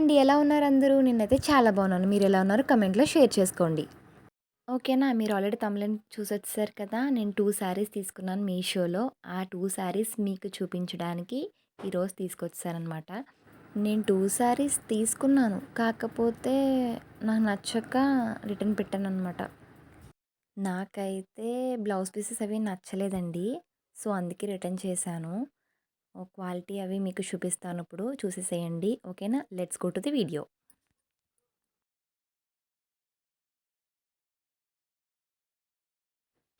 అండి ఎలా ఉన్నారు అందరూ? నేనైతే చాలా బాగున్నాను. మీరు ఎలా ఉన్నారు? కమెంట్లో షేర్ చేసుకోండి. ఓకేనా? మీరు ఆల్రెడీ తమిళని చూసొచ్చారు కదా? నేను టూ శారీస్ తీసుకున్నాను మీషోలో. ఆ టూ శారీస్ మీకు చూపించడానికి ఈరోజు తీసుకొచ్చారనమాట నేను టూ శారీస్ తీసుకున్నాను. కాకపోతే నాకు నచ్చక రిటర్న్ పెట్టాను అనమాట నాకైతే బ్లౌజ్ పీసెస్ అవి నచ్చలేదండి. సో అందుకే రిటర్న్ చేశాను. క్వాలిటీ అవి మీకు చూపిస్తాను ఇప్పుడు చూసేసేయండి. ఓకేనా? Let's go to the video.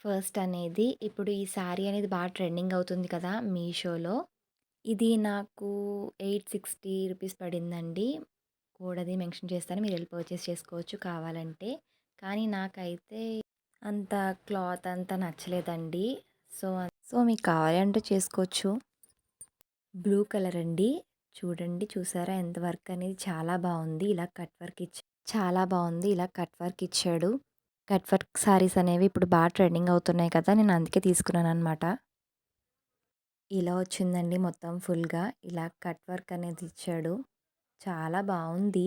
First అనేది ఇప్పుడు ఈ శారీ అనేది బాగా ట్రెండింగ్ అవుతుంది కదా మీషోలో. ఇది నాకు ఎయిట్ సిక్స్టీ రూపీస్ పడిందండి. కూడది అది మెన్షన్ చేస్తాను. మీరు వెళ్ళి పర్చేస్ చేసుకోవచ్చు కావాలంటే. కానీ నాకైతే అంత క్లాత్ అంత నచ్చలేదండి. సో సో మీకు కావాలంటే చేసుకోవచ్చు. బ్లూ కలర్ అండి. చూడండి చూసారా ఎంత వర్క్ అనేది చాలా బాగుంది. ఇలా కట్ వర్క్ ఇచ్చి చాలా బాగుంది. ఇలా కట్ వర్క్ ఇచ్చాడు. కట్ వర్క్ సారీస్ అనేవి ఇప్పుడు బాగా ట్రెండింగ్ అవుతున్నాయి కదా నేను అందుకే తీసుకున్నాను అనమాట ఇలా వచ్చిందండి మొత్తం ఫుల్గా. ఇలా కట్ వర్క్ అనేది ఇచ్చాడు. చాలా బాగుంది.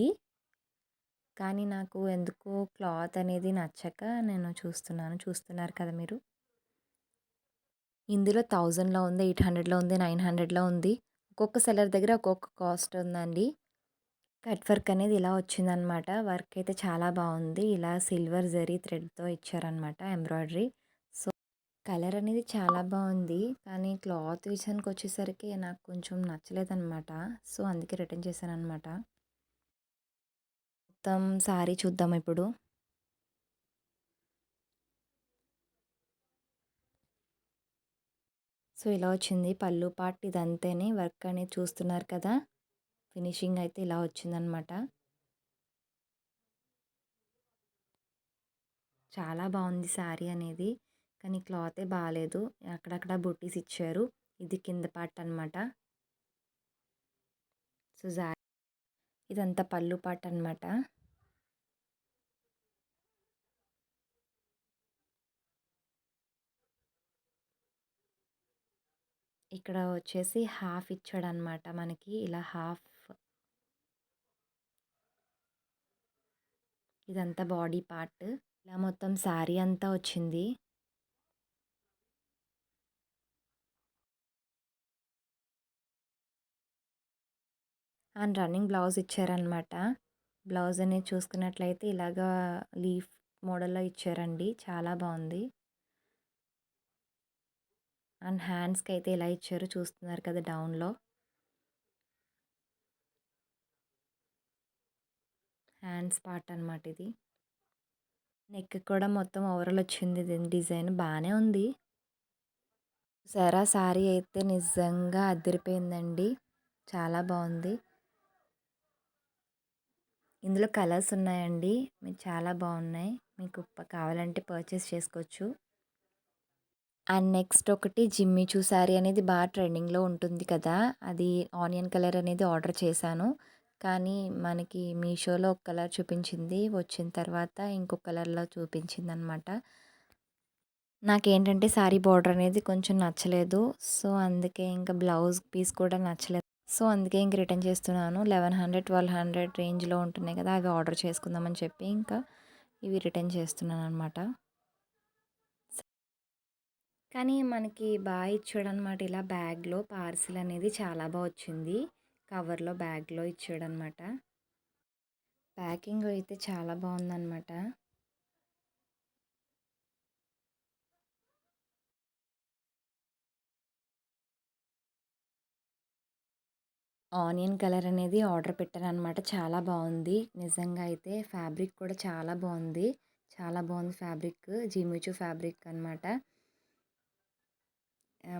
కానీ నాకు ఎందుకో క్లాత్ అనేది నచ్చక నేను చూస్తున్నాను. చూస్తున్నారు కదా మీరు? ఇందులో థౌజండ్లో ఉంది ఎయిట్ హండ్రెడ్లో ఉంది నైన్ హండ్రెడ్లో ఉంది. ఒక్కొక్క సెలర్ దగ్గర ఒక్కొక్క కాస్ట్ ఉందండి. కట్ వర్క్ అనేది ఇలా వచ్చిందనమాట. వర్క్ అయితే చాలా బాగుంది. ఇలా సిల్వర్ జరీ థ్రెడ్తో ఇచ్చారనమాట ఎంబ్రాయిడరీ. సో కలర్ అనేది చాలా బాగుంది. కానీ క్లాత్ విషయానికి వచ్చేసరికి నాకు కొంచెం నచ్చలేదన్నమాట సో అందుకే రిటర్న్ చేశాను అనమాట మొత్తం సారీ చూద్దాం ఇప్పుడు. సో ఇలా వచ్చింది. పళ్ళు పార్ట్ ఇదంతేనే వర్క్ అనేది చూస్తున్నారు కదా! ఫినిషింగ్ అయితే ఇలా వచ్చిందనమాట. చాలా బాగుంది శారీ అనేది. కానీ క్లాతే బాగాలేదు అక్కడక్కడ బుట్టీస్ ఇచ్చారు. ఇది కింద పార్ట్ అనమాట. సో ఇదంతా పళ్ళు పార్ట్ అనమాట. ఇక్కడ వచ్చేసి హాఫ్ ఇచ్చాడనమాట మనకి. ఇలా హాఫ్ ఇదంతా బాడీ పార్ట్. ఇలా మొత్తం శారీ అంతా వచ్చింది. అండ్ రన్నింగ్ బ్లౌజ్ ఇచ్చారనమాట. బ్లౌజ్ అనేది చూసుకున్నట్లయితే ఇలాగా లీఫ్ మోడల్లో ఇచ్చారండి. చాలా బాగుంది. అండ్ హ్యాండ్స్కి అయితే ఎలా ఇచ్చారో చూస్తున్నారు కదా డౌన్లో. హ్యాండ్స్ పార్ట్ అనమాట ఇది. నెక్ కూడా మొత్తం ఓవరాల్ వచ్చింది డిజైన్ బాగానే ఉంది. సరా సారీ అయితే నిజంగా అదిరిపోయిందండి. చాలా బాగుంది. ఇందులో కలర్స్ ఉన్నాయండి. మీకు చాలా బాగున్నాయి. మీకు కావాలంటే పర్చేస్ చేసుకోవచ్చు. అండ్ నెక్స్ట్ ఒకటి జిమ్మిచూ శారీ అనేది బాగా ట్రెండింగ్లో ఉంటుంది కదా! అది ఆనియన్ కలర్ అనేది ఆర్డర్ చేశాను. కానీ మనకి మీషోలో ఒక కలర్ చూపించింది. వచ్చిన తర్వాత ఇంకొక కలర్లో చూపించింది అనమాట నాకేంటంటే శారీ బార్డర్ అనేది కొంచెం నచ్చలేదు. సో అందుకే ఇంకా బ్లౌజ్ పీస్ కూడా నచ్చలేదు సో అందుకే ఇంక రిటర్న్ చేస్తున్నాను. లెవెన్ హండ్రెడ్ ట్వెల్వ్ హండ్రెడ్ రేంజ్లో ఉంటున్నాయి కదా! అవి ఆర్డర్ చేసుకుందామని చెప్పి ఇంకా ఇవి రిటర్న్ చేస్తున్నాను అనమాట కానీ మనకి బాగా ఇచ్చాడు అనమాట ఇలా బ్యాగ్లో పార్సిల్ అనేది చాలా బాగా వచ్చింది. కవర్లో బ్యాగ్లో ఇచ్చాడు అనమాట ప్యాకింగ్ అయితే చాలా బాగుందన్నమాట. ఆనియన్ కలర్ అనేది ఆర్డర్ పెట్టాను అనమాట చాలా బాగుంది. నిజంగా అయితే ఫ్యాబ్రిక్ కూడా చాలా బాగుంది. చాలా బాగుంది ఫ్యాబ్రిక్. జిమిచు ఫ్యాబ్రిక్ అనమాట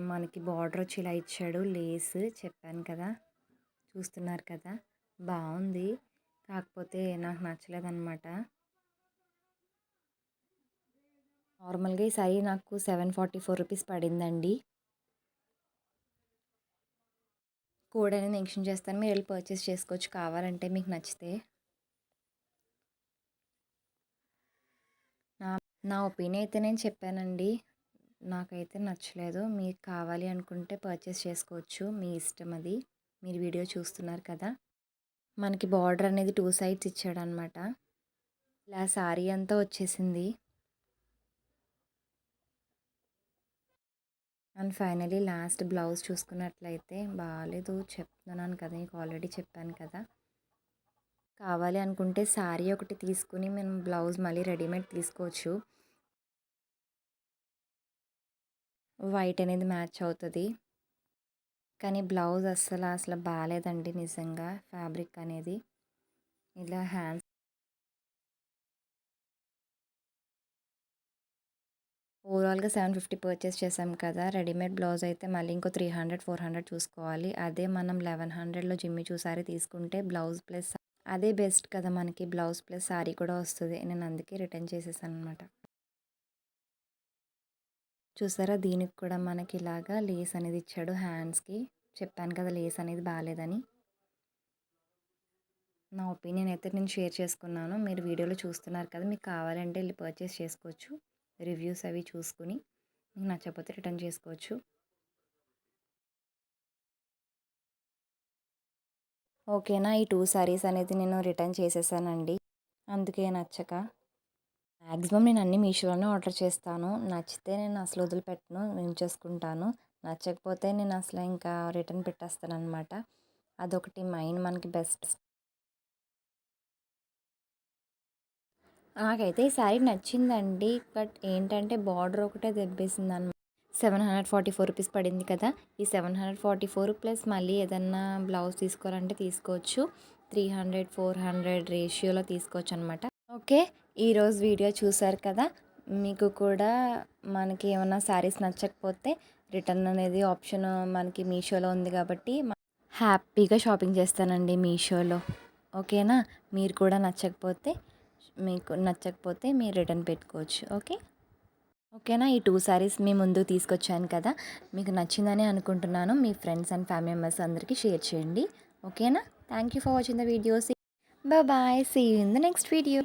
మనకి బార్డర్ వచ్చి ఇలా ఇచ్చాడు లేస్ చెప్పాను కదా చూస్తున్నారు కదా బాగుంది. కాకపోతే నాకు నచ్చలేదన్నమాట. నార్మల్గా ఈ సారీ నాకు సెవెన్ ఫార్టీ ఫోర్ రూపీస్ పడిందండి. కోడ్ అనేది మెన్షన్ చేస్తాను మీరు వెళ్ళి పర్చేస్ చేసుకోవచ్చు కావాలంటే మీకు నచ్చితే. నా నా ఒపీనియన్ అయితే నేను చెప్పానండి. నాకైతే నచ్చలేదు. మీకు కావాలి అనుకుంటే పర్చేస్ చేసుకోవచ్చు. మీ ఇష్టం అది. మీరు వీడియో చూస్తున్నారు కదా! మనకి బార్డర్ అనేది టూ సైడ్స్ ఇచ్చాడనమాట ఇలా శారీ అంతా వచ్చేసింది. అండ్ ఫైనలీ లాస్ట్ బ్లౌజ్ చూసుకున్నట్లయితే బాగాలేదు చెప్తున్నాను కదా! మీకు ఆల్రెడీ చెప్పాను కదా! కావాలి అనుకుంటే శారీ ఒకటి తీసుకుని మేము బ్లౌజ్ మళ్ళీ రెడీమేడ్ తీసుకోవచ్చు. వైట్ అనేది మ్యాచ్ అవుతుంది. కానీ బ్లౌజ్ అస్సలు అసలు బాగాలేదండి నిజంగా ఫ్యాబ్రిక్ అనేది. ఇలా హ్యాండ్స్ ఓవరాల్గా సెవెన్ ఫిఫ్టీ పర్చేస్ చేసాం కదా! రెడీమేడ్ బ్లౌజ్ అయితే మళ్ళీ ఇంకో త్రీ హండ్రెడ్ ఫోర్ హండ్రెడ్ చూసుకోవాలి. అదే మనం లెవెన్ హండ్రెడ్లో జిమ్మి చూసారి తీసుకుంటే బ్లౌజ్ ప్లస్ అదే బెస్ట్ కదా! మనకి బ్లౌజ్ ప్లస్ శారీ కూడా వస్తుంది. నేను అందుకే రిటర్న్ చేసేసాను అనమాట చూసారా? దీనికి కూడా మనకి ఇలాగా లేస్ అనేది ఇచ్చాడు హ్యాండ్స్కి చెప్పాను కదా లేస్ అనేది బాగాలేదని నా ఒపీనియన్ అయితే నేను షేర్ చేసుకున్నాను. మీరు వీడియోలో చూస్తున్నారు కదా మీకు కావాలంటే వెళ్ళి పర్చేస్ చేసుకోవచ్చు. రివ్యూస్ అవి చూసుకుని మీకు నచ్చకపోతే రిటర్న్ చేసుకోవచ్చు. ఓకేనా? ఈ టూ సారీస్ అనేది నేను రిటర్న్ చేసేసానండి. అందుకే నచ్చక. మ్యాక్సిమం నేను అన్ని మీషోలోనే ఆర్డర్ చేస్తాను. నచ్చితే నేను అసలు వదిలిపెట్టను ఉంచేసుకుంటాను. నచ్చకపోతే నేను అసలు ఇంకా రిటర్న్ పెట్టేస్తాను అనమాట అదొకటి మైండ్ మనకి బెస్ట్ నాకైతే ఈ శారీ నచ్చిందండి. బట్ ఏంటంటే బార్డర్ ఒకటే దెబ్బేసింది అనమాట seven hundred forty four rupees పడింది కదా! ఈ seven hundred forty four plus మళ్ళీ ఏదన్నా బ్లౌజ్ తీసుకోవాలంటే తీసుకోవచ్చు. త్రీ హండ్రెడ్ ఫోర్ హండ్రెడ్ రేషియోలో తీసుకోవచ్చు అనమాట ఓకే ఈరోజు వీడియో చూసారు కదా మీకు కూడా మనకి ఏమైనా శారీస్ నచ్చకపోతే రిటర్న్ అనేది ఆప్షన్ మనకి మీషోలో ఉంది కాబట్టి హ్యాపీగా షాపింగ్ చేస్తానండి మీషోలో. ఓకేనా? మీరు కూడా నచ్చకపోతే మీకు నచ్చకపోతే మీరు రిటర్న్ పెట్టుకోవచ్చు. ఓకే? ఓకేనా? ఈ టూ శారీస్ మీ ముందు తీసుకొచ్చాను కదా మీకు నచ్చిందని అనుకుంటున్నాను. మీ ఫ్రెండ్స్ అండ్ ఫ్యామిలీ మెంబర్స్ అందరికీ షేర్ చేయండి. ఓకేనా? Thank you for watching the videos. Bye see in the next video